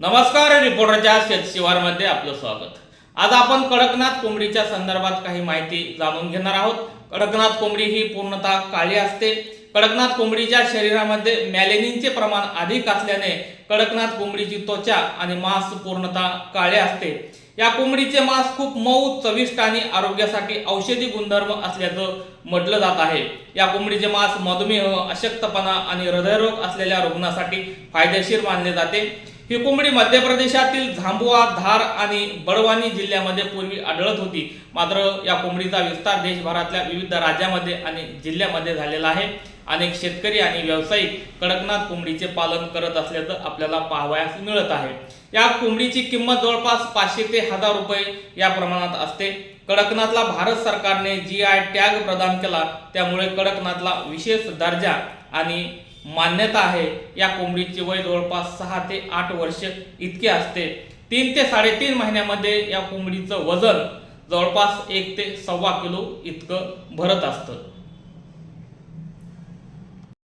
नमस्कार रिपोर्टरच्या शेतशिवारमध्ये आपलं स्वागत. आज आपण कडकनाथ कोंबडीच्या संदर्भात काही माहिती जाणून घेणार आहोत. कडकनाथ कोंबडी ही पूर्णतः काळी असते. कडकनाथ कोंबडीच्या शरीरामध्ये मॅलेनिनचे प्रमाण अधिक असल्याने कडकनाथ कोंबडीची त्वचा आणि मांस पूर्णतः काळे असते. या कोंबडीचे मांस खूप मऊ चविष्ट आणि आरोग्यासाठी औषधी गुणधर्म असल्याचं म्हटलं जात आहे. या कोंबडीचे मांस मधुमेह अशक्तपणा आणि हृदयरोग असलेल्या रुग्णासाठी फायदेशीर मानले जाते. ही कोंबडी मध्य प्रदेशातील झांबुआ धार आणि बडवानी जिल्ह्यामध्ये पूर्वी आढळत होती. मात्र या कोंबडीचा विस्तार देशभरातल्या विविध राज्यामध्ये आणि जिल्ह्यामध्ये झालेला आहे. अनेक शेतकरी आणि व्यावसायिक कडकनाथ कोंबडीचे पालन करत असल्याचं आपल्याला पाहावयास मिळत आहे. या कोंबडीची किंमत जवळपास पाचशे ते हजार रुपये या प्रमाणात असते. कडकनाथला भारत सरकारने जी आय टॅग प्रदान केला. त्यामुळे कडकनाथला विशेष दर्जा आणि मान्यता आहे. या कोंबडीचे वय जवळपास सहा ते आठ वर्ष इतके असते. तीन ते साडेतीन महिन्यामध्ये या कोंबडीचं वजन जवळपास एक ते सव्वा किलो इतकं भरत असतं.